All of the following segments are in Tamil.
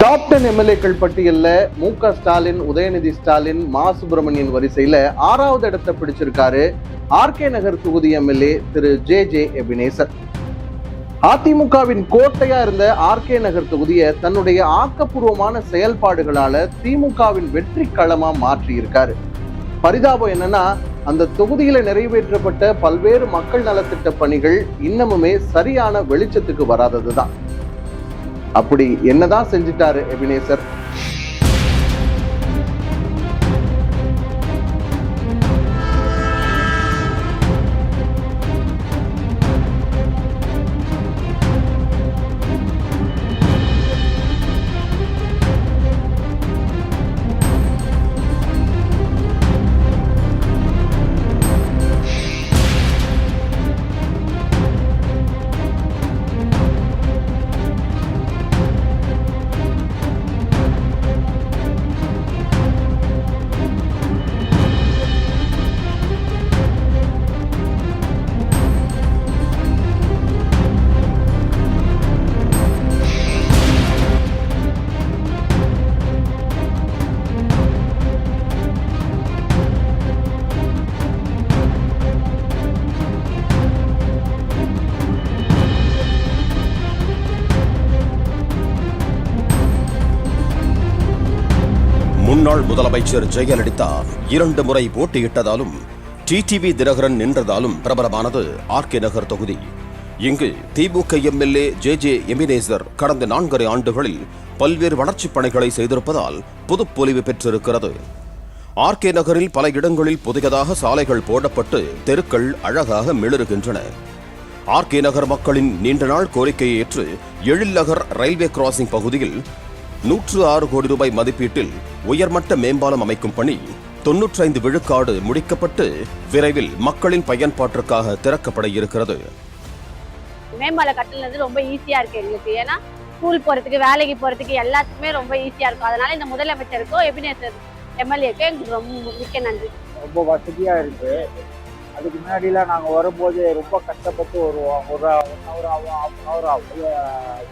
டாப் டென் எம்எல்ஏக்கள் பட்டியலில் மு க ஸ்டாலின் உதயநிதி ஸ்டாலின் மா. சுப்பிரமணியன் வரிசையில் ஆறாவது இடத்தை பிடிச்சிருக்காரு. ஆர்கே நகர் தொகுதி MLA Thiru. J. J. Ebenezer அதிமுகவின் கோட்டையா இருந்த ஆர்கே நகர் தொகுதியை தன்னுடைய ஆக்கப்பூர்வமான செயல்பாடுகளால திமுகவின் வெற்றி களமா மாற்றி இருக்காரு பரிதாபம் என்னன்னா அந்த தொகுதியில நிறைவேற்றப்பட்ட பல்வேறு மக்கள் நலத்திட்ட பணிகள் இன்னமுமே சரியான வெளிச்சத்துக்கு வராததுதான். அப்படி என்னதான் செஞ்சிட்டாரு எபினேசர்? முன்னாள் முதலமைச்சர் ஜெயலலிதா இரண்டு முறை போட்டியிட்டதாலும் டிடிவி தினகரன் நின்றதாலும் பிரபலமானது ஆர்கே நகர் தொகுதி. இங்கு திமுக எம்எல்ஏ ஜே ஜே எமினேசர் கடந்த நான்கரை ஆண்டுகளில் பல்வேறு வளர்ச்சிப் பணிகளை செய்திருப்பதால் புதுப்பொலிவு பெற்றிருக்கிறது. ஆர்கே நகரில் பல இடங்களில் புதியதாக சாலைகள் போடப்பட்டு தெருக்கள் அழகாக மிளறுகின்றன ஆர்கே நகர் மக்களின் நீண்ட நாள் கோரிக்கையை ஏற்று எழில் நகர் ரயில்வே கிராசிங் பகுதியில் நூற்று ஆறு கோடி ரூபாய் மதிப்பீட்டில் உயர்மட்ட மேம்பாலம் அமைக்கும் பணி தொன்னூற்றைந்து விழுக்காடு முடிக்கப்பட்டு விரைவில் மக்களின் பயன்பாட்டிற்காக திறக்கப்பட இருக்கிறது. மேம்பால கட்டுனது ரொம்ப ஈஸியா இருக்கு எங்களுக்கு. ஏன்னா ஸ்கூல் போறதுக்கு வேலைக்கு போறதுக்கு எல்லாத்துக்குமே ரொம்ப ஈஸியா இருக்கும். அதனால இந்த முதலமைச்சருக்கும் எபினேசர் எம்எல்ஏக்கும் எங்களுக்கு ரொம்ப மிக்க நன்றி. ரொம்ப வசதியா இருக்கு. அதுக்கு முன்னாடிலாம் நாங்கள் வரும்போது ரொம்ப கஷ்டப்பட்டு வருவோம். ஒரு ஒன் ஹவர் ஆகும் ஹாஃப் அன் ஹவர் ஆகும்.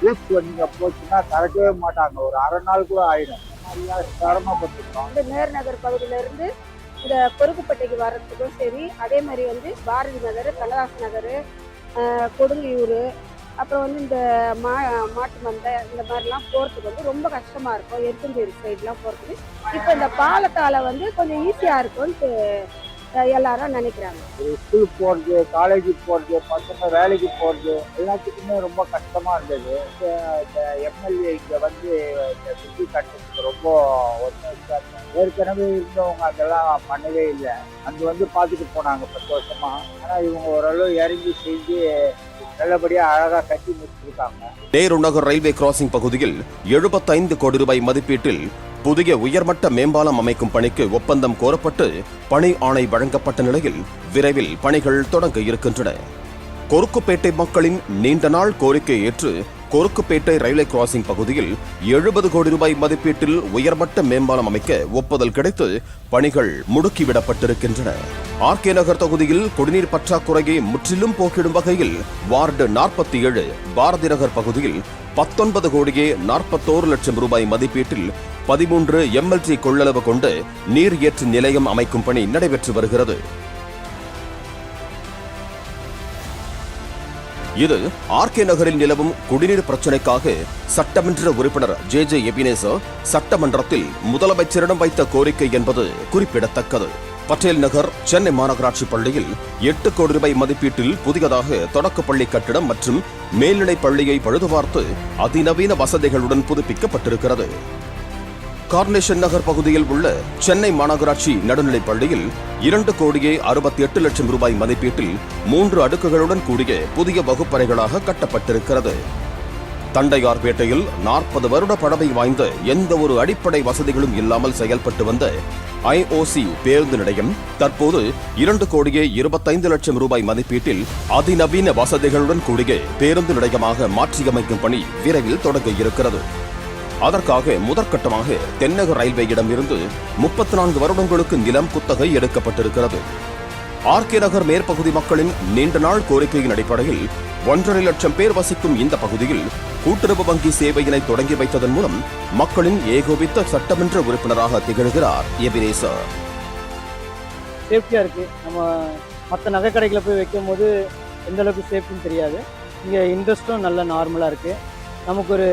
யூஸ் நீங்கள் போச்சுன்னா தரக்கவே மாட்டாங்க. ஒரு அரை நாள் கூட ஆயிடும். நல்லா சிரமப்பட்டுருக்கோம் வந்து நேர் நகர் இந்த பொறுப்புப்பட்டைக்கு வர்றதுக்கும் சரி அதே மாதிரி வந்து பாரதி நகர் கண்ணதாசன் நகர் கொடுங்கியூர் அப்புறம் வந்து இந்த மா மாட்டு மந்தை இந்த மாதிரிலாம் போகிறதுக்கு வந்து ரொம்ப கஷ்டமாக இருக்கும். எருத்தஞ்சேரி சைட்லாம் போகிறதுக்கு இப்போ இந்த பாலத்தால் வந்து கொஞ்சம் ஈஸியாக இருக்கும்னு எல்லாரும் நினைக்கிறாங்க. ஒரு ஸ்கூல் போகிறது காலேஜுக்கு போகிறது பசங்க வேலைக்கு போகிறது எல்லாத்துக்குமே ரொம்ப கஷ்டமாக இருந்தது. இந்த எம்எல்ஏ இங்கே வந்து இந்த சுற்றி கட்டுறதுக்கு ரொம்ப ஒன்று ஏற்கனவே இருந்தவங்க அதெல்லாம் பண்ணவே இல்லை. அங்கே வந்து பார்த்துட்டு போனாங்க பத்து வருஷமாக ஆனால் இவங்க ஓரளவு இறங்கி செஞ்சு நல்லபடியாக அழகாக கட்டி முடிச்சிருக்காங்க. நேரு நகர் ரயில்வே கிராசிங் பகுதியில் எழுபத்தைந்து கோடி ரூபாய் மதிப்பீட்டில் புதிய உயர்மட்ட மேம்பாலம் அமைக்கும் பணிக்கு ஒப்பந்தம் கோரப்பட்டு பணி ஆணை வழங்கப்பட்ட நிலையில் விரைவில் பணிகள் தொடங்க இருக்கின்றன. கொருக்குப்பேட்டை மக்களின் நீண்ட நாள் கோரிக்கையை ஏற்று கொருக்குப்பேட்டை ரயில்வே கிராசிங் பகுதியில் எழுபது கோடி ரூபாய் மதிப்பீட்டில் உயர்மட்ட மேம்பாலம் அமைக்க ஒப்புதல் கிடைத்து பணிகள் முடுக்கிவிடப்பட்டிருக்கின்றன. ஆர்கே நகர் தொகுதியில் குடிநீர் பற்றாக்குறையை முற்றிலும் போக்கிடும் வகையில் வார்டு நாற்பத்தி ஏழு பாரதி நகர் பகுதியில் பத்தொன்பது கோடியே நாற்பத்தோரு லட்சம் ரூபாய் மதிப்பீட்டில் பதிமூன்று எம்எல்டி கொள்ளளவு கொண்டு நீர் ஏற்று நிலையம் அமைக்கும் பணி நடைபெற்று வருகிறது. இது ஆர்கே நகரில் நிலவும் குடிநீர் பிரச்சினைக்காக சட்டமன்ற உறுப்பினர் ஜே ஜே எபினேசர் சட்டமன்றத்தில் முதலமைச்சரிடம் வைத்த கோரிக்கை என்பது குறிப்பிடத்தக்கது. பட்டேல் நகர் சென்னை மாநகராட்சி பள்ளியில் எட்டு கோடி ரூபாய் மதிப்பீட்டில் புதியதாக தொடக்கப்பள்ளி கட்டிடம் மற்றும் மேல்நிலைப் பள்ளியை பழுதுபார்த்து அதிநவீன வசதிகளுடன் புதுப்பிக்கப்பட்டிருக்கிறது. கார்னேஷன் நகர் பகுதியில் உள்ள சென்னை மாநகராட்சி நடுநிலைப் பள்ளியில் இரண்டு கோடியே அறுபத்தி எட்டு லட்சம் ரூபாய் மதிப்பீட்டில் மூன்று அடுக்குகளுடன் கூடிய புதிய வகுப்பறைகளாக கட்டப்பட்டிருக்கிறது. தண்டையார்பேட்டையில் நாற்பது வருட பழமை வாய்ந்த எந்த ஒரு அடிப்படை வசதிகளும் இல்லாமல் செயல்பட்டு வந்த ஐஓசி பேருந்து நிலையம் தற்போது இரண்டு கோடியே இருபத்தைந்து லட்சம் ரூபாய் மதிப்பீட்டில் அதிநவீன வசதிகளுடன் கூடிய பேருந்து நிலையமாக மாற்றியமைக்கும் பணி விரைவில் தொடங்க இருக்கிறது. அதற்காக முதற்கட்டமாக தென்னக ரயில்வேயிடமிருந்து முப்பத்தி நான்கு வருடங்களுக்கு நிலம் குத்தகை எடுக்கப்பட்டிருக்கிறது. ஆர்கே நகர் மேற்பகுதி மக்களின் நீண்ட நாள் கோரிக்கையின் அடிப்படையில் ஒன்றரை லட்சம் பேர் வசிக்கும் இந்த பகுதியில் கூட்டுறவு வங்கி சேவையினை தொடங்கி வைத்ததன் மூலம் மக்களின் ஏகோபித்த சட்டமன்ற உறுப்பினராக திகழ்கிறார் எபினேசர் சேஃப்டியாக இருக்குது நம்ம மற்ற நகை போய் வைக்கும் போது எந்த அளவுக்கு சேஃப்டின்னு தெரியாது. இங்கே இன்ட்ரெஸ்ட்டும் நல்ல நார்மலாக இருக்குது நமக்கு ஒரு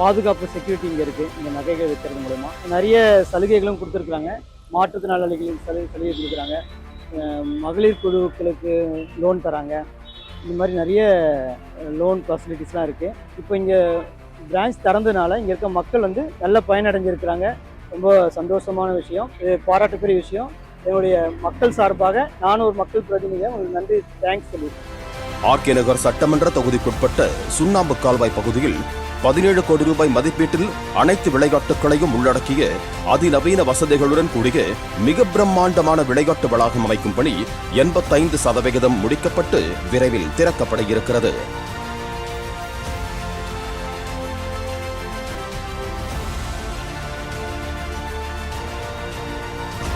பாதுகாப்பு செக்யூரிட்டி இங்கே இருக்குது இந்த நகைகள் வைக்கிறது மூலமா. நிறைய சலுகைகளும் கொடுத்துருக்குறாங்க. மாற்றுத்திறனாளிகளுக்கு சலுகை சலுகை கொடுக்குறாங்க. மகளிர் குழுக்களுக்கு லோன் தராங்க. இந்த மாதிரி நிறைய லோன் ஃபெசிலிட்டிஸ்லாம் இருக்குது இப்போ இங்கே பிரான்ச் திறந்ததுனால இங்கே இருக்க மக்கள் வந்து நல்ல பயனடைஞ்சிருக்கிறாங்க. ரொம்ப சந்தோஷமான விஷயம். இது பாராட்டுக்குரிய விஷயம். என்னுடைய மக்கள் சார்பாக நானும் ஒரு மக்கள் பிரதிநிதியாக உங்களுக்கு நன்றி தேங்க்ஸ் சொல்லியிருக்கேன். ஆர்கே நகர் சட்டமன்ற தொகுதிக்குட்பட்ட சுண்ணாம்பு கால்வாய் பகுதியில் பதினேழு கோடி ரூபாய் மதிப்பீட்டில் அனைத்து விளையாட்டுகளையும் உள்ளடக்கிய அதிநவீன வசதிகளுடன் கூடிய மிக பிரம்மாண்டமான விளையாட்டு வளாகம் அமைக்கும் பணி எண்பத்தைந்து சதவிகிதம் முடிக்கப்பட்டு விரைவில் திறக்கப்பட இருக்கிறது.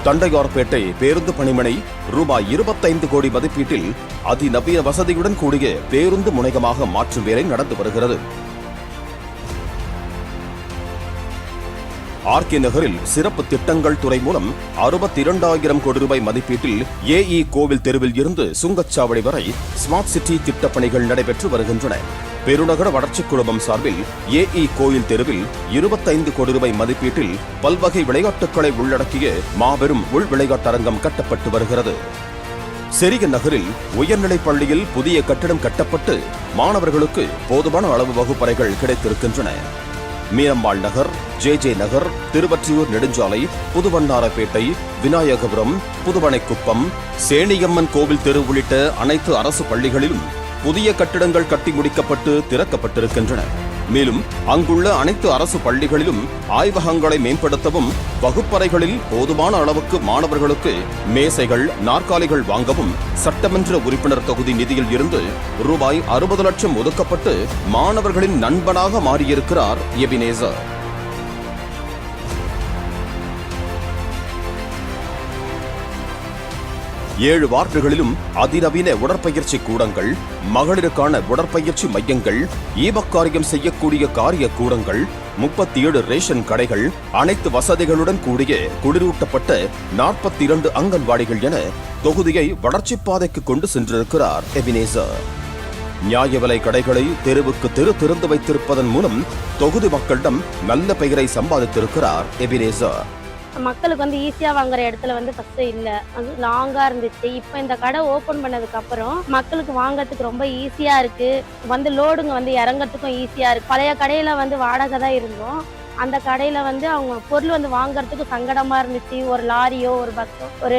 தண்டையார்பேட்டை பேருந்து பணிமனை ரூபாய் இருபத்தைந்து கோடி மதிப்பீட்டில் அதிநவீன வசதியுடன் கூடிய பேருந்து முனையமாக மாற்றும் வேலை நடந்து வருகிறது. ஆர்கே நகரில் சிறப்பு திட்டங்கள் துறை மூலம் அறுபத்தி இரண்டாயிரம் கோடி ரூபாய் மதிப்பீட்டில் ஏஇ கோவில் தெருவில் இருந்து சுங்கச்சாவடி வரை ஸ்மார்ட் சிட்டி திட்டப்பணிகள் நடைபெற்று வருகின்றன. பெருநகர வளர்ச்சிக் குழுமம் சார்பில் ஏஇ கோயில் தெருவில் இருபத்தைந்து கோடி ரூபாய் மதிப்பீட்டில் பல்வகை விளையாட்டுகளை உள்ளடக்கிய மாபெரும் உள் விளையாட்டரங்கம் கட்டப்பட்டு வருகிறது. செரிய நகரில் உயர்நிலைப் பள்ளியில் புதிய கட்டிடம் கட்டப்பட்டு மாணவர்களுக்கு போதுமான அளவு வகுப்பறைகள் கிடைத்திருக்கின்றன. மீனம்மாள் நகர் ஜே ஜே நகர் திருவற்றியூர் நெடுஞ்சாலை புதுவண்ணாரப்பேட்டை விநாயகபுரம் புதுவனைக்குப்பம் சேனியம்மன் கோவில் தெரு உள்ளிட்ட அனைத்து அரசு பள்ளிகளிலும் புதிய கட்டிடங்கள் கட்டி முடிக்கப்பட்டு திறக்கப்பட்டிருக்கின்றன. மேலும் அங்குள்ள அனைத்து அரசு பள்ளிகளிலும் ஆய்வகங்களை மேம்படுத்தவும் வகுப்பறைகளில் போதுமான அளவுக்கு மாணவர்களுக்கு மேசைகள் நாற்காலிகள் வாங்கவும் சட்டமன்ற உறுப்பினர் தொகுதி நிதியில் இருந்து ரூபாய் அறுபது லட்சம் ஒதுக்கப்பட்டு மாணவர்களின் நண்பனாக மாறியிருக்கிறார் எபினேசர் ஏழு வார்டுகளிலும் அதிநவீன உடற்பயிற்சி கூடங்கள் மகளிருக்கான உடற்பயிற்சி மையங்கள் ஈபக்காரியம் செய்யக்கூடிய காரிய கூடங்கள் முப்பத்தி ஏழு ரேஷன் கடைகள் அனைத்து வசதிகளுடன் கூடிய குளிரூட்டப்பட்ட நாற்பத்தி இரண்டு அங்கன்வாடிகள் என தொகுதியை வளர்ச்சிப் பாதைக்கு கொண்டு சென்றிருக்கிறார் எபினேசர். நியாய விலை கடைகளை தெருவுக்கு தெரு திறந்து வைத்திருப்பதன் மூலம் தொகுதி மக்களிடம் நல்ல பெயரை சம்பாதித்திருக்கிறார் எபினேசர். மக்களுக்கு வந்து ஈஸியாக வாங்குற இடத்துல வந்து ஃபஸ்ட்டு இல்லை. அது லாங்காக இருந்துச்சு. இப்போ இந்த கடை ஓப்பன் பண்ணதுக்கப்புறம் மக்களுக்கு வாங்குறதுக்கு ரொம்ப ஈஸியாக இருக்குது வந்து லோடுங்க வந்து இறங்குறதுக்கும் ஈஸியாக இருக்குது பழைய கடையில் வந்து வாடகை தான் இருந்தோம். அந்த கடையில் வந்து அவங்க பொருள் வந்து வாங்குறதுக்கு சங்கடமாக இருந்துச்சு. ஒரு லாரியோ ஒரு பஸ்ஸோ ஒரு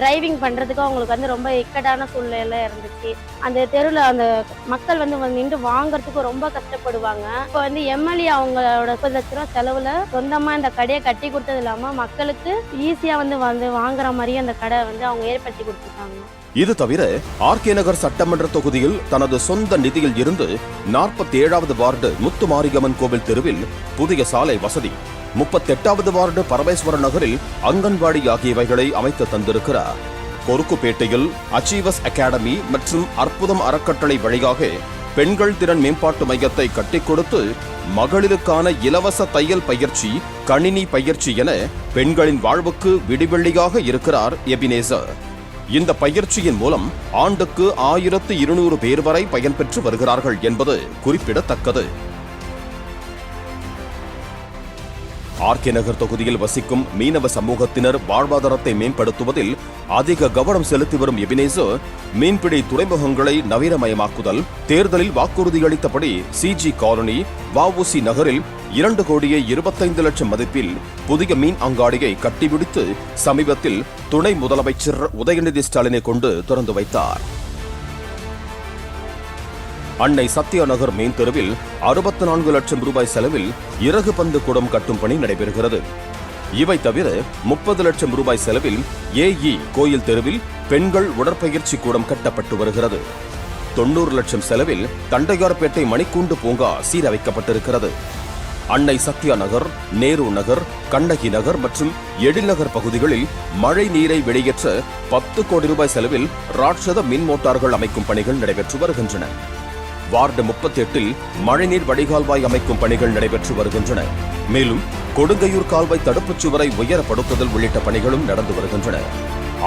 டிரைவிங் பண்ணுறதுக்கு அவங்களுக்கு வந்து ரொம்ப இக்கட்டான சூழ்நிலை இருந்துச்சு. அந்த தெருவில் அந்த மக்கள் வந்து நின்று வாங்குறதுக்கு ரொம்ப கஷ்டப்படுவாங்க. இப்போ வந்து எம்எல்ஏ அவங்களோட முப்பது லட்ச ரூபா செலவில் சொந்தமாக இந்த கடையை கட்டி கொடுத்தது இல்லாமல் மக்களுக்கு ஈஸியாக வந்து வந்து வாங்குற மாதிரியும் அந்த கடை வந்து அவங்க ஏற்படுத்தி கொடுத்துருக்காங்க. இது தவிர ஆர்கே நகர் சட்டமன்ற தொகுதியில் தனது சொந்த நிதியில் இருந்து நாற்பத்தி ஏழாவது வார்டு முத்துமாரியம்மன் கோவில் தெருவில் புதிய சாலை வசதி. முப்பத்தெட்டாவது வார்டு பரமேஸ்வர நகரில் அங்கன்வாடி ஆகியவைகளை அமைத்து தந்திருக்கிறார். கொருக்குப்பேட்டையில் அச்சீவஸ் அகாடமி மற்றும் அற்புதம் அறக்கட்டளை வழியாக பெண்கள் திறன் மேம்பாட்டு மையத்தை கட்டிக் கொடுத்து மகளிருக்கான இலவச தையல் பயிற்சி கணினி பயிற்சி என பெண்களின் வாழ்வுக்கு விடிவெள்ளியாக இருக்கிறார் எபினேசர் இந்த பயிற்சியின் மூலம் ஆண்டுக்கு ஆயிரத்து இருநூறு பேர் வரை பயன்பெற்று வருகிறார்கள் என்பது குறிப்பிடத்தக்கது. ஆர்கே நகர் தொகுதியில் வசிக்கும் மீனவ சமூகத்தினர் வாழ்வாதாரத்தை மேம்படுத்துவதில் அதிக கவனம் செலுத்தி வரும் எபினேசு மீன்பிடி துறைமுகங்களை நவீனமயமாக்குதல் தேர்தலில் வாக்குறுதியளித்தபடி சிஜி காலனி வஉசி நகரில் இரண்டு கோடியே இருபத்தைந்து லட்சம் மதிப்பில் புதிய மீன் அங்காடியை கட்டிபிடித்து சமீபத்தில் துணை முதலமைச்சர் உதயநிதி ஸ்டாலினை கொண்டு திறந்து வைத்தார். அன்னை சத்யா நகர் மீன் தெருவில் அறுபத்தி நான்கு லட்சம் ரூபாய் செலவில் இறகு பந்து குடம் கட்டும் பணி நடைபெறுகிறது. இவை தவிர முப்பது லட்சம் ரூபாய் செலவில் ஏஇ கோயில் தெருவில் பெண்கள் உடற்பயிற்சி கூடம் கட்டப்பட்டு வருகிறது. தொண்ணூறு லட்சம் செலவில் தண்டையார்பேட்டை மணிக்கூண்டு பூங்கா சீரமைக்கப்பட்டிருக்கிறது. அன்னை சத்யா நகர் நேரு நகர் கண்ணகி நகர் மற்றும் எழில்நகர் பகுதிகளில் மழை நீரை வெளியேற்ற பத்து கோடி ரூபாய் செலவில் ராட்சத மின் மோட்டார்கள் அமைக்கும் பணிகள் நடைபெற்று வருகின்றன. வார்டு முப்பத்தி எட்டில் மழைநீர் வடிகால்வாய் அமைக்கும் பணிகள் நடைபெற்று வருகின்றன. மேலும் கொடுங்கையூர் கால்வாய் தடுப்புச் சுவரை உயரப்படுத்துதல் உள்ளிட்ட பணிகளும் நடந்து வருகின்றன.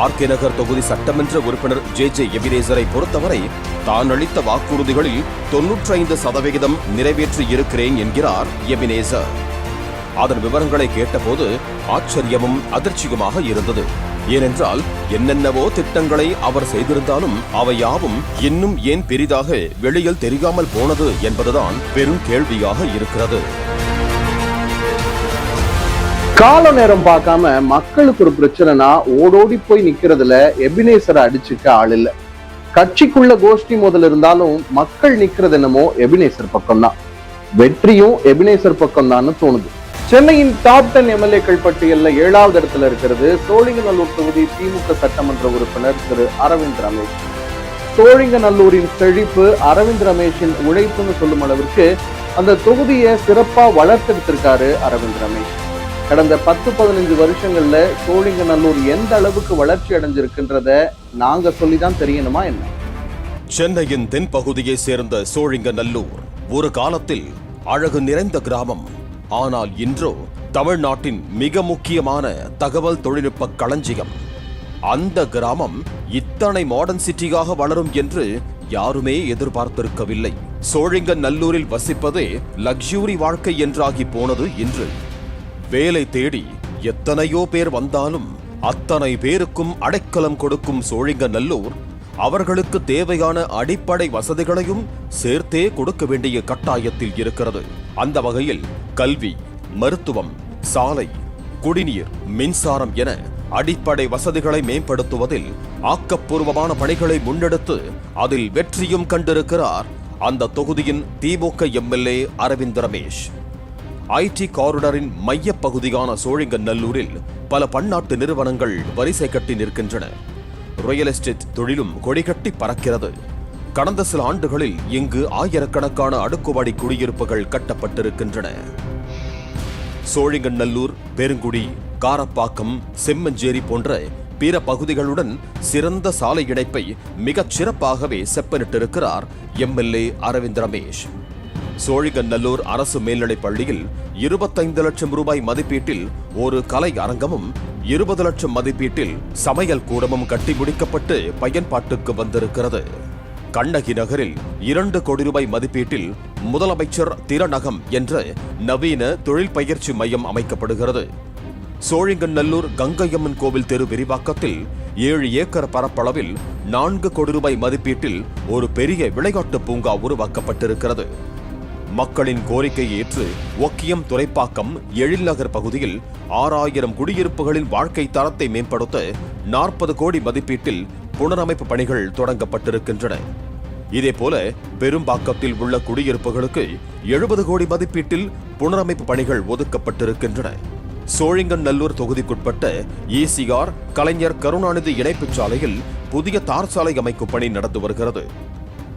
ஆர்கே நகர் தொகுதி சட்டமன்ற உறுப்பினர் ஜே ஜே எபிரேசரை பொறுத்தவரை தான் அளித்த வாக்குறுதிகளில் தொன்னூற்றி ஐந்து சதவிகிதம் நிறைவேற்றி இருக்கிறேன் என்கிறார் எபினேசர் அதன் விவரங்களை கேட்டபோது ஆச்சரியமும் அதிர்ச்சியுமாக இருந்தது. ஏனென்றால் என்னென்னவோ திட்டங்களை அவர் செய்திருந்தாலும் அவை யாவும் இன்னும் ஏன் பெரிதாக வெளியில் தெரியாமல் போனது என்பதுதான் பெரும் கேள்வியாக இருக்கிறது. கால நேரம் பார்க்காம மக்களுக்கு ஒரு பிரச்சனைனா ஓடோடி போய் நிக்கிறதுல எபினேசரை அடிச்சுக்க ஆள் இல்ல கட்சிக்குள்ள கோஷ்டி முதல் இருந்தாலும் மக்கள் நிக்கிறது என்னமோ எபினேசர் பக்கம் தான் வெற்றியும் எபினேசர் பக்கம் தான் தோணுது. சென்னையின் டாப் டென் எம்எல்ஏக்கள் பட்டியலில் ஏழாவது இடத்துல இருக்கிறது. சோழிங்கநல்லூர் தொகுதி திமுக சட்டமன்ற உறுப்பினர் திரு அரவிந்த் ரமேஷ். சோழிங்கநல்லூரின் செழிப்பு அரவிந்த் ரமேஷின் உழைப்புன்னு சொல்லும் அளவிற்கு அந்த தொகுதியை சிறப்பாக வளர்த்தெடுத்திருக்காரு அரவிந்த் ரமேஷ். கடந்த பத்து பதினஞ்சு வருஷங்கள்ல சோழிங்கநல்லூர் எந்த அளவுக்கு வளர்ச்சி அடைஞ்சிருக்குன்றத நாங்க சொல்லிதான் தெரியணுமா என்ன? சென்னையின் தென்பகுதியை சேர்ந்த சோழிங்கநல்லூர் ஒரு காலத்தில் அழகு நிறைந்த கிராமம் ஆனால் இன்றோ தமிழ்நாட்டின் மிக முக்கியமான தகவல் தொழில்நுட்ப களஞ்சியம். அந்த கிராமம் இத்தனை மாடர்ன் சிட்டியாக வளரும் என்று யாருமே எதிர்பார்த்திருக்கவில்லை. சோழிங்கநல்லூரில் வசிப்பதே லக்ஸூரி வாழ்க்கை என்றாகி போனது இன்று. வேலை தேடி எத்தனையோ பேர் வந்தாலும் அத்தனை பேருக்கும் அடைக்கலம் கொடுக்கும் சோழிங்கநல்லூர் அவர்களுக்கு தேவையான அடிப்படை வசதிகளையும் சேர்த்தே கொடுக்க வேண்டிய கட்டாயத்தில் இருக்கிறது. அந்த வகையில் கல்வி மருத்துவம் சாலை குடிநீர் மின்சாரம் என அடிப்படை வசதிகளை மேம்படுத்துவதில் ஆக்கப்பூர்வமான பணிகளை முன்னெடுத்து அதில் வெற்றியும் கண்டிருக்கிறார் அந்த தொகுதியின் திமுக எம்எல்ஏ அரவிந்த் ரமேஷ். ஐடி காரிடரின் மைய பகுதியான சோழிங்கநல்லூரில் பல பன்னாட்டு நிறுவனங்கள் வரிசை கட்டி நிற்கின்றன. ரியல் எஸ்டேட் தொழிலும் கொடிகட்டி பறக்கிறது. கடந்த சில ஆண்டுகளில் இங்கு ஆயிரக்கணக்கான அடுக்குமாடி குடியிருப்புகள் கட்டப்பட்டிருக்கின்றன. சோழிங்கநல்லூர் பெருங்குடி காரப்பாக்கம் செம்மஞ்சேரி போன்ற பிற பகுதிகளுடன் சிறந்த சாலை இணைப்பை மிகச் சிறப்பாகவே செப்பனிட்டிருக்கிறார் எம்எல்ஏ அரவிந்த் ரமேஷ். சோழிகநல்லூர் அரசு மேல்நிலைப் பள்ளியில் இருபத்தைந்து லட்சம் ரூபாய் மதிப்பீட்டில் ஒரு கலை அரங்கமும் இருபது லட்சம் மதிப்பீட்டில் சமையல் கூடமும் கட்டி முடிக்கப்பட்டு பயன்பாட்டுக்கு வந்திருக்கிறது. கண்ணகி நகரில் இரண்டு கோடி ரூபாய் மதிப்பீட்டில் முதலமைச்சர் திறநகம் என்ற நவீன தொழில் பயிற்சி மையம் அமைக்கப்படுகிறது. சோழிங்கநல்லூர் கங்கையம்மன் கோவில் தெரு விரிவாக்கத்தில் ஏழு ஏக்கர் பரப்பளவில் நான்கு கோடி ரூபாய் மதிப்பீட்டில் ஒரு பெரிய விளையாட்டு பூங்கா உருவாக்கப்பட்டிருக்கிறது. மக்களின் கோரிக்கையை ஏற்று ஒக்கியம் துறைப்பாக்கம் எழில்நகர் பகுதியில் ஆறாயிரம் குடியிருப்புகளின் வாழ்க்கை தரத்தை மேம்படுத்த நாற்பது கோடி மதிப்பீட்டில் புனரமைப்பு பணிகள் தொடங்கப்பட்டிருக்கின்றன. இதேபோல பெரும்பாக்கத்தில் உள்ள குடியிருப்புகளுக்கு எழுபது கோடி மதிப்பீட்டில் புனரமைப்பு பணிகள் ஒதுக்கப்பட்டிருக்கின்றன. சோழிங்கநல்லூர் தொகுதிக்குட்பட்ட ஈசிஆர் கலைஞர் கருணாநிதி இணைப்புச் சாலையில் புதிய தார் சாலை அமைக்கும் பணி நடந்து வருகிறது.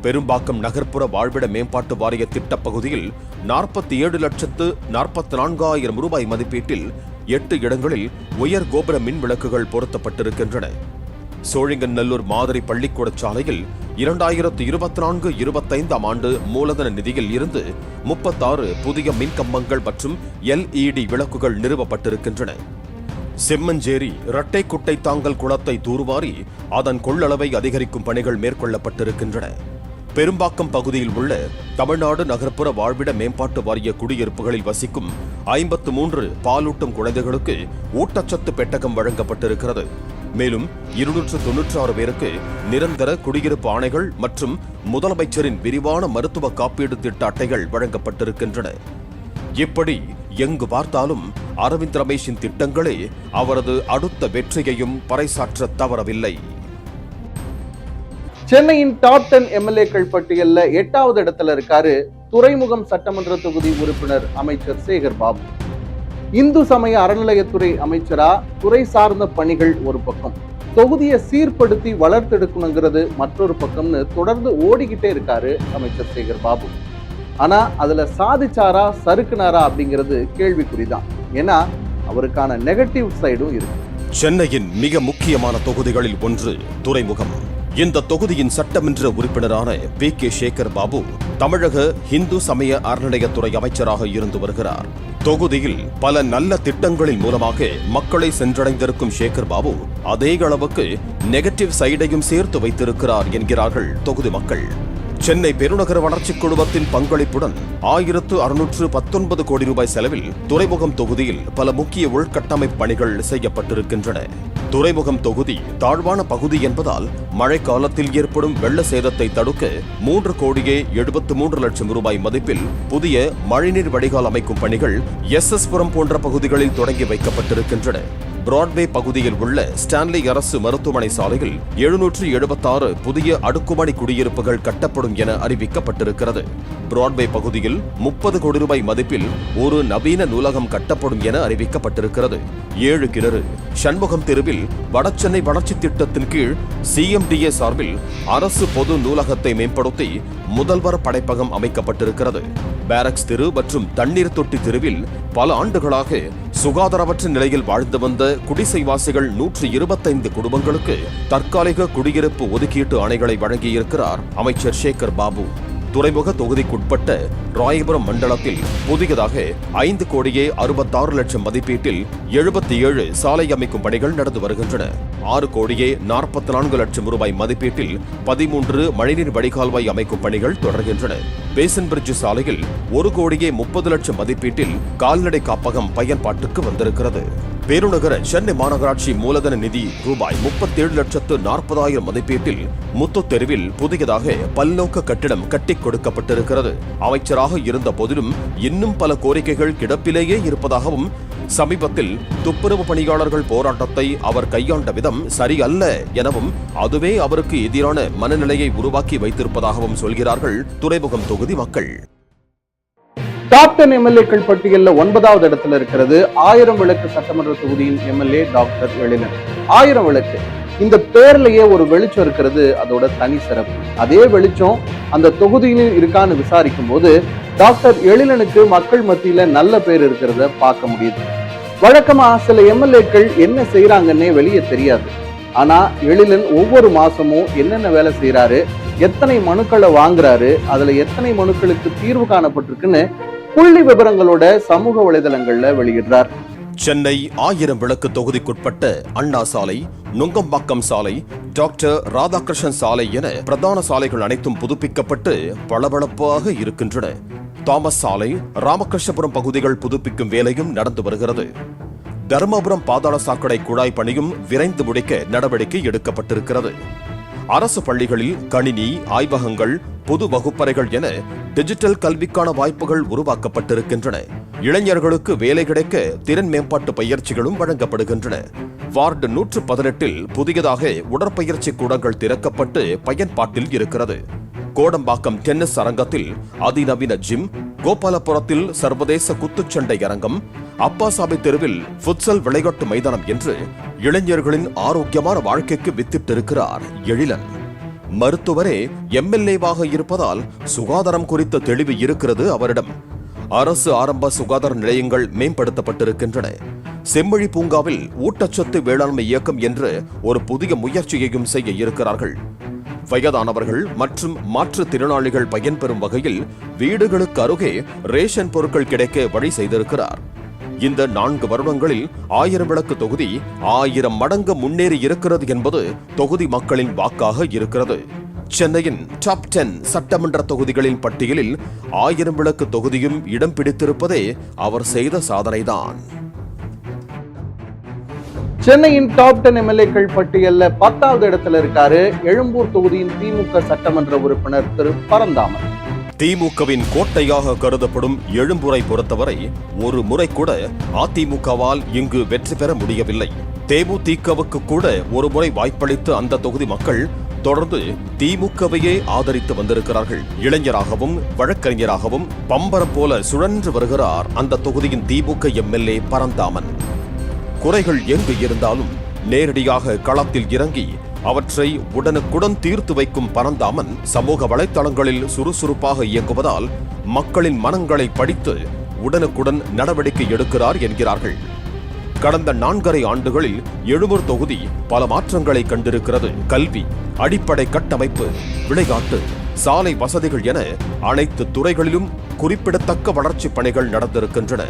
பெரும்பாக்கம் நகர்ப்புற வாழ்விட மேம்பாட்டு வாரிய திட்டப் பகுதியில் நாற்பத்தி ஏழு லட்சத்து நாற்பத்தி நான்காயிரம் ரூபாய் மதிப்பீட்டில் எட்டு இடங்களில் உயர் கோபுர மின் விளக்குகள் பொருத்தப்பட்டிருக்கின்றன. சோழிங்கநல்லூர் மாதிரி பள்ளிக்கூட சாலையில் இரண்டாயிரத்து இருபத்தி நான்கு இருபத்தைந்தாம் ஆண்டு மூலதன நிதியில் இருந்து முப்பத்தாறு புதிய மின்கம்பங்கள் மற்றும் எல்இடி விளக்குகள் நிறுவப்பட்டிருக்கின்றன. செம்மஞ்சேரி இரட்டை குட்டை தாங்கல் குளத்தை தூர்வாரி அதன் கொள்ளளவை அதிகரிக்கும் பணிகள் மேற்கொள்ளப்பட்டிருக்கின்றன. பெரும்பாக்கம் பகுதியில் உள்ள தமிழ்நாடு நகர்ப்புற வாழ்விட மேம்பாட்டு வாரிய குடியிருப்புகளில் வசிக்கும் ஐம்பத்து மூன்று பாலூட்டும் குழந்தைகளுக்கு ஊட்டச்சத்து பெட்டகம் வழங்கப்பட்டிருக்கிறது. மேலும் இருநூற்று தொன்னூற்றி ஆறு பேருக்கு நிரந்தர குடியிருப்பு ஆணைகள் மற்றும் முதலமைச்சரின் விரிவான மருத்துவ காப்பீடு திட்ட அட்டைகள் வழங்கப்பட்டிருக்கின்றன. இப்படி எங்கு பார்த்தாலும் அரவிந்த் ரமேஷின் திட்டங்களே அவரது அடுத்த வெற்றியையும் பறைசாற்ற தவறவில்லை. சென்னையின் டாப் டென் எம்எல்ஏக்கள் பட்டியலில் எட்டாவது இடத்துல இருக்காரு துறைமுகம் சட்டமன்ற தொகுதி உறுப்பினர் அமைச்சர் சேகர் பாபு. இந்து சமய அறநிலையத்துறை அமைச்சரா துறை சார்ந்த பணிகள் ஒரு பக்கம். தொகுதியை சீர்படுத்தி வளர்த்தெடுக்கணுங்கிறது மற்றொரு பக்கம்னு தொடர்ந்து ஓடிக்கிட்டே இருக்காரு அமைச்சர் சேகர் பாபு. ஆனா அதுல சாதிச்சாரா சறுக்குனாரா அப்படிங்கிறது கேள்விக்குறிதான். ஏன்னா அவருக்கான நெகட்டிவ் சைடும் இருக்கு. சென்னையின் மிக முக்கியமான தொகுதிகளில் ஒன்று துறைமுகம். இந்த தொகுதியின் சட்டமன்ற உறுப்பினரான பி கே சேகர் பாபு தமிழக இந்து சமய அறநிலையத்துறை அமைச்சராக இருந்து வருகிறார். தொகுதியில் பல நல்ல திட்டங்களின் மூலமாக மக்களை சென்றடைந்திருக்கும் சேகர் பாபு அதே அளவுக்கு நெகட்டிவ் சைடையும் சேர்த்து வைத்திருக்கிறார் என்கிறார்கள் தொகுதி மக்கள். சென்னை பெருநகர வளர்ச்சிக் குழுமத்தின் பங்களிப்புடன் ஆயிரத்து அறுநூற்று பத்தொன்பது கோடி ரூபாய் செலவில் துறைமுகம் தொகுதியில் பல முக்கிய உள்கட்டமைப்பு பணிகள் செய்யப்பட்டிருக்கின்றன. துறைமுகம் தொகுதி தாழ்வான பகுதி என்பதால் மழைக்காலத்தில் ஏற்படும் வெள்ள சேதத்தை தடுக்க மூன்று கோடியே எழுபத்து மூன்று லட்சம் ரூபாய் மதிப்பில் புதிய மழைநீர் வடிகால் அமைக்கும் பணிகள் எஸ் எஸ் புரம் போன்ற பகுதிகளில் தொடங்கி வைக்கப்பட்டிருக்கின்றன. பிராட்வே பகுதியில் உள்ள ஸ்டான்லி அரசு மருத்துவமனை சாலையில் எழுநூற்று எழுபத்தாறு புதிய அடுக்குமாடி குடியிருப்புகள் கட்டப்படும் என அறிவிக்கப்பட்டிருக்கிறது. பிராட்வே பகுதியில் முப்பது கோடி ரூபாய் மதிப்பில் ஒரு நவீன நூலகம் கட்டப்படும் என அறிவிக்கப்பட்டிருக்கிறது. ஏழு கிணறு சண்முகம் தெருவில் வடசென்னை வளர்ச்சி திட்டத்தின் கீழ் சிஎம்டிஏ சார்பில் அரசு பொது நூலகத்தை மேம்படுத்தி முதல்வர் படைப்பகம் அமைக்கப்பட்டிருக்கிறது. பேரக்ஸ் தெரு மற்றும் தண்ணீர் தொட்டி தெருவில் பல ஆண்டுகளாக சுகாதாரமற்ற நிலையில் வாழ்ந்து வந்த குடிசைவாசிகள் நூற்றி இருபத்தைந்து குடும்பங்களுக்கு தற்காலிக குடியிருப்பு ஒதுக்கீட்டு ஆணைகளை வழங்கியிருக்கிறார் அமைச்சர் சேகர் பாபு. துறைமுக தொகுதிக்குட்பட்ட ராயபுரம் மண்டலத்தில் புதியதாக ஐந்து கோடியே அறுபத்தாறு லட்சம் மதிப்பீட்டில் எழுபத்தி ஏழு சாலை அமைக்கும் பணிகள் நடந்து வருகின்றன. ஆறு கோடியே நாற்பத்தி நான்கு லட்சம் ரூபாய் மதிப்பீட்டில் பதிமூன்று மழைநீர் வடிகால்வாய் அமைக்கும் பணிகள் தொடர்கின்றன. பேசன் பிரிட்ஜ் சாலையில் ஒரு கோடியே முப்பது லட்சம் மதிப்பீட்டில் கால்நடை காப்பகம் பயன்பாட்டுக்கு வந்திருக்கிறது. பேருநகர சென்னை மாநகராட்சி மூலதன நிதி ரூபாய் முப்பத்தேழு லட்சத்து நாற்பதாயிரம் மதிப்பீட்டில் முத்து தெருவில் புதியதாக பல்நோக்க கட்டிடம் கட்டிக் கொடுக்கப்பட்டிருக்கிறது. அமைச்சராக இருந்த போதிலும் இன்னும் பல கோரிக்கைகள் கிடப்பிலேயே இருப்பதாகவும் சமீபத்தில் துப்புரவு பணியாளர்கள் போராட்டத்தை அவர் கையாண்ட விதம் சரியல்ல எனவும் அதுவே அவருக்கு எதிரான மனநிலையை உருவாக்கி வைத்திருப்பதாகவும் சொல்கிறார்கள் துறைமுகம் தொகுதி மக்கள். டாப் டென் எம்எல்ஏக்கள் பட்டியலில் ஒன்பதாவது இடத்துல இருக்கிறது. ஆயிரம் விளக்கு சட்டமன்ற தொகுதியின் எம்எல்ஏ டாக்டர் எழிலன். ஆயிரம் விளக்கு. இந்த பேர்லயே ஒரு வெளிச்சம் இருக்கிறது அதோட தனி சிறப்பு. அதே வெளிச்சம் அந்த தொகுதியில் இருக்கான்னு விசாரிக்கும் போது டாக்டர் எழிலனுக்கு மக்கள் மத்தியில நல்ல பேர் இருக்கிறத பார்க்க முடியுது. வழக்கமா சில எம்எல்ஏக்கள் என்ன செய்யறாங்கன்னே வெளியே தெரியாது. ஆனா எழிலன் ஒவ்வொரு மாசமும் என்னென்ன வேலை செய்யறாரு எத்தனை மனுக்களை வாங்குறாரு அதுல எத்தனை மனுக்களுக்கு தீர்வு காணப்பட்டிருக்குன்னு புள்ளி விவரங்களோட சமூக வலைதளங்கள்ல வெளியிடுறார். சென்னை ஆயிரம் விளக்கு தொகுதிக்குட்பட்ட அண்ணா சாலை நுங்கம்பாக்கம் சாலை டாக்டர் ராதாகிருஷ்ணன் சாலை என பிரதான சாலைகள் அனைத்தும் புதுப்பிக்கப்பட்டு பளபளப்பாக இருக்கின்றன. தாமஸ் சாலை ராமகிருஷ்ணபுரம் பகுதிகள் புதுப்பிக்கும் வேலையும் நடந்து வருகிறது. தருமபுரம் பாதாள சாக்கடை குழாய் பணியும் விரைந்து முடிக்க நடவடிக்கை எடுக்கப்பட்டிருக்கிறது. அரசு பள்ளிகளில் கணினி ஆய்வகங்கள் பொது வகுப்பறைகள் என டிஜிட்டல் கல்விக்கான வாய்ப்புகள் உருவாக்கப்பட்டிருக்கின்றன. இளைஞர்களுக்கு வேலை கிடைக்க திறன் மேம்பாட்டு பயிற்சிகளும் வழங்கப்படுகின்றன. வார்டு நூற்று பதினெட்டில் புதியதாக உடற்பயிற்சி கூடங்கள் திறக்கப்பட்டு பயன்பாட்டில் இருக்கிறது. கோடம்பாக்கம் டென்னிஸ் அரங்கத்தில் அதிநவீன ஜிம் கோபாலபுரத்தில் சர்வதேச குத்துச்சண்டை அரங்கம் அப்பாசாமி தெருவில் ஃபுட்சல் விளையாட்டு மைதானம் என்று இளைஞர்களின் ஆரோக்கியமான வாழ்க்கைக்கு வித்திட்டிருக்கிறார் எழிலன். மருத்துவரே எம்எல்ஏவாக இருப்பதால் சுகாதாரம் குறித்த தெளிவு இருக்கிறது அவரிடம். அரசு ஆரம்ப சுகாதார நிலையங்கள் மேம்படுத்தப்பட்டிருக்கின்றன. செம்மொழி பூங்காவில் ஊட்டச்சத்து வேளாண்மை இயக்கம் என்று ஒரு புதிய முயற்சியையும் செய்ய இருக்கிறார்கள். வயதானவர்கள் மற்றும் மாற்றுத்திறனாளிகள் பயன்பெறும் வகையில் வீடுகளுக்கு அருகே ரேஷன் பொருட்கள் கிடைக்க வழி செய்திருக்கிறார். இந்த நான்கு வருடங்களில் ஆயிரம் விளக்கு தொகுதி ஆயிரம் மடங்கு முன்னேறி இருக்கிறது என்பது தொகுதி மக்களின் வாக்காக இருக்கிறது. சென்னையின் டாப் டென் சட்டமன்ற தொகுதிகளின் பட்டியலில் ஆயிரம் விளக்கு தொகுதியும் இடம் பிடித்திருப்பதே அவர் செய்த சாதனைதான். சென்னையின் டாப் டென் எம்எல்ஏக்கள் பட்டியல்ல பத்தாவது இடத்துல இருக்காரு எழும்பூர் தொகுதியின் திமுக சட்டமன்ற உறுப்பினர் திரு பரந்தாமன். திமுகவின் கோட்டையாக கருதப்படும் எழும்புரை பொறுத்தவரை ஒரு முறை கூட அதிமுகவால் இங்கு வெற்றி பெற முடியவில்லை. தேமுதிகவுக்கு கூட ஒரு முறை வாய்ப்பளித்து அந்த தொகுதி மக்கள் தொடர்ந்து திமுகவையே ஆதரித்து வந்திருக்கிறார்கள். இளைஞராகவும் வழக்கறிஞராகவும் பம்பரம் போல சுழன்று வருகிறார் அந்த தொகுதியின் திமுக எம்எல்ஏ பரந்தாமன். குறைகள் எங்கு இருந்தாலும் நேரடியாக களத்தில் இறங்கி அவற்றை உடனுக்குடன் தீர்த்து வைக்கும் பரந்தாமன் சமூக வலைத்தளங்களில் சுறுசுறுப்பாக இயங்குவதால் மக்களின் மனங்களை படித்து உடனுக்குடன் நடவடிக்கை எடுக்கிறார் என்கிறார்கள். கடந்த நான்கரை ஆண்டுகளில் எழுமூர் தொகுதி பல மாற்றங்களை கண்டிருக்கிறது. கல்வி அடிப்படை கட்டமைப்பு விளையாட்டு சாலை வசதிகள் என அனைத்து துறைகளிலும் குறிப்பிடத்தக்க வளர்ச்சிப் பணிகள் நடந்திருக்கின்றன.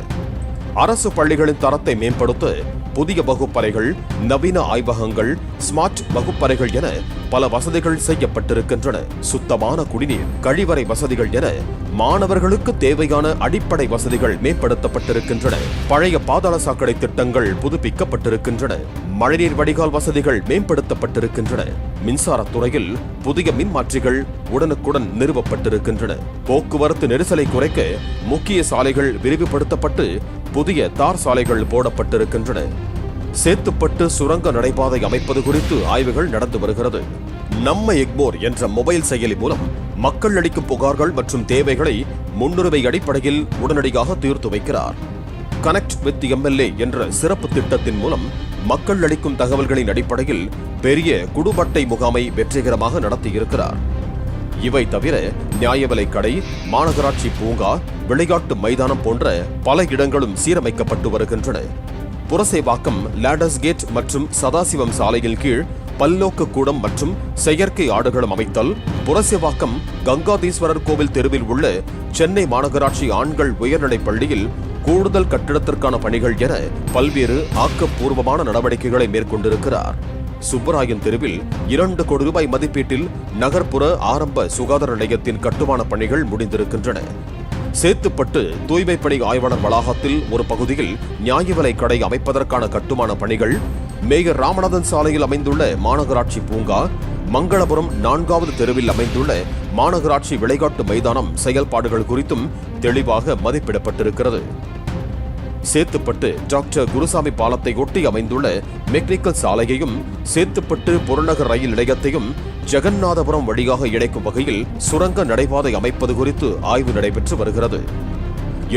அரசு பள்ளிகளின் தரத்தை மேம்படுத்த புதிய வகுப்பறைகள் நவீன ஆய்வகங்கள் ஸ்மார்ட் வகுப்பறைகள் என பல வசதிகள் செய்யப்பட்டிருக்கின்றன. சுத்தமான குடிநீர் கழிவறை வசதிகள் என மாணவர்களுக்கு தேவையான அடிப்படை வசதிகள் மேம்படுத்தப்பட்டிருக்கின்றன. பழைய பாதாள சாக்கடை திட்டங்கள் புதுப்பிக்கப்பட்டிருக்கின்றன. மழைநீர் வடிகால் வசதிகள் மேம்படுத்தப்பட்டிருக்கின்றன. மின்சாரத் துறையில் புதிய மின்மாற்றிகள் உடனுக்குடன் நிறுவப்பட்டிருக்கின்றன. போக்குவரத்து நெரிசலை குறைக்க முக்கிய சாலைகள் விரிவுபடுத்தப்பட்டு புதிய தார் சாலைகள் போடப்பட்டிருக்கின்றன. சேத்துப்பட்டு சுரங்க நடைபாதை அமைப்பது குறித்து ஆய்வுகள் நடந்து வருகிறது. நம்ம எக்மோர் என்ற மொபைல் செயலி மூலம் மக்கள் அளிக்கும் புகார்கள் மற்றும் தேவைகளை முன்னுரிமை அடிப்படையில் உடனடியாக தீர்த்து வைக்கிறார். கனெக்ட் வித் எம்எல்ஏ என்ற சிறப்பு திட்டத்தின் மூலம் மக்கள் அளிக்கும் தகவல்களின் அடிப்படையில் பெரிய குடுபட்டை முகாமை வெற்றிகரமாக நடத்தியிருக்கிறார். இவை தவிர நியாய கடை மாநகராட்சி பூங்கா விளையாட்டு மைதானம் போன்ற பல இடங்களும் சீரமைக்கப்பட்டு வருகின்றன. புரசேவாக்கம் லேடஸ் கேட் மற்றும் சதாசிவம் சாலையின் கீழ் பல்நோக்கு கூடம் மற்றும் செயற்கை ஆடுகளம் அமைத்தல் புரசேவாக்கம் கங்காதீஸ்வரர் கோவில் தெருவில் உள்ள சென்னை மாநகராட்சி ஆண்கள் உயர்நிலைப் பள்ளியில் கூடுதல் கட்டிடத்திற்கான பணிகள் என பல்வேறு ஆக்கப்பூர்வமான நடவடிக்கைகளை மேற்கொண்டிருக்கிறார். சுப்பராயன் தெருவில் இரண்டு கோடி ரூபாய் மதிப்பீட்டில் நகர்ப்புற ஆரம்ப சுகாதார நிலையத்தின் கட்டுமான பணிகள் முடிந்திருக்கின்றன. சேத்துப்பட்டு தூய்மைப் பணி ஆய்வாளர் வளாகத்தில் ஒரு பகுதியில் நியாய விலை கடை அமைப்பதற்கான கட்டுமான பணிகள் மேயர் ராமநாதன் சாலையில் அமைந்துள்ள மாநகராட்சி பூங்கா மங்களபுரம் நான்காவது தெருவில் அமைந்துள்ள மாநகராட்சி விளையாட்டு மைதானம் செயல்பாடுகள் குறித்தும் தெளிவாக மதிப்பிடப்பட்டிருக்கிறது. சேத்துப்பட்டு டாக்டர் குருசாமி பாலத்தை ஒட்டி அமைந்துள்ள மெக்னிக்கல் சாலையையும் சேத்துப்பட்டு புறநகர் ரயில் நிலையத்தையும் ஜெகநாதபுரம் வழியாக இணைக்கும் வகையில் சுரங்க நடைபாதை அமைப்பது குறித்து ஆய்வு நடைபெற்று வருகிறது.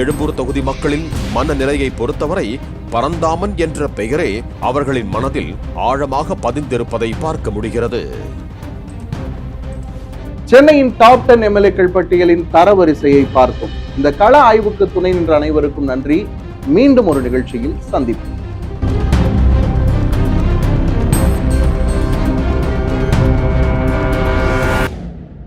எழும்பூர் தொகுதி மக்களின் மனநிலையை பொறுத்தவரை பரந்தாமன் என்ற பெயரே அவர்களின் மனதில் ஆழமாக பதிந்திருப்பதை பார்க்க முடிகிறது. சென்னையின் டாப் டென் எம்எல்ஏக்கள் பட்டியலின் தரவரிசையை பார்த்தோம் இந்த கள ஆய்வுக்கு துணை நின்ற அனைவருக்கும் நன்றி. மீண்டும் ஒரு நிகழ்ச்சியில் சந்திப்போம்.